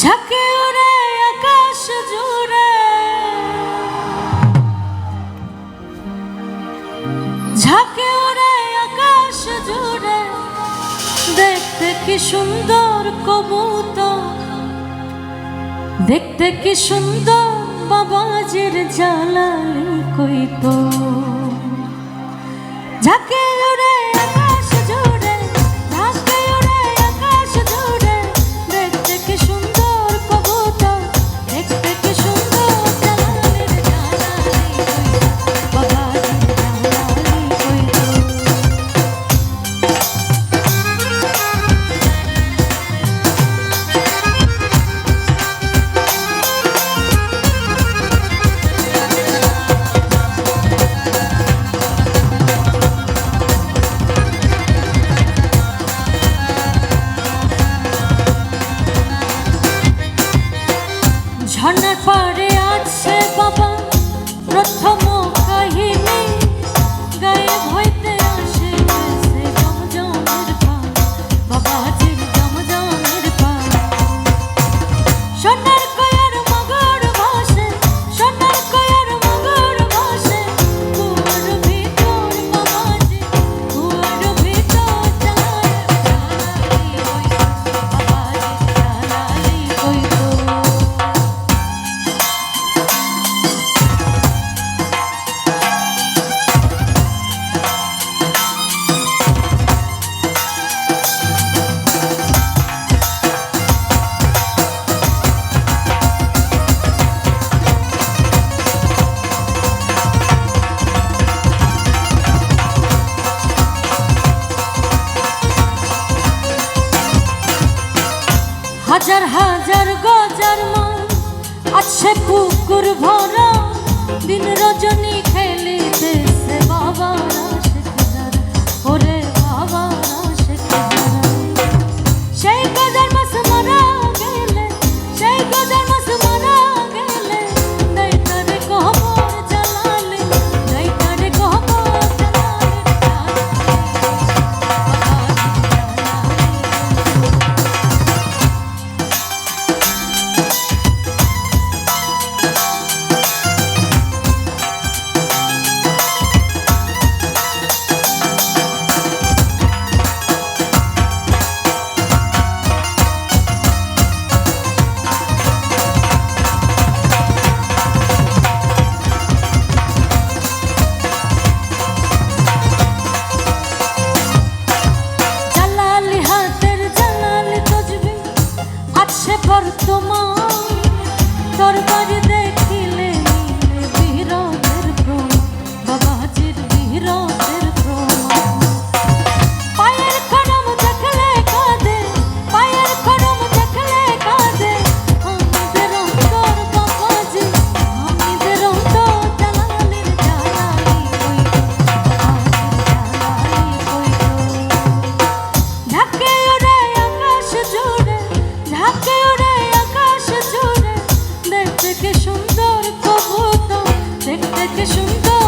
ঝাঁকে ওরে আকাশ জুড়ে। ঝাঁকে ওরে আকাশ জুড়ে। দেখতে কি সুন্দর কবুতর। দেখতে কি সুন্দর বাবাজির জালাল কইতো ঝাঁকে ঝর্ণার পর হাজার হাজার গজার মা আছে পুকুর ভরা দিন রজনী আছে বর্তমান। তোর বাড়িতে দেখতে সুন্দর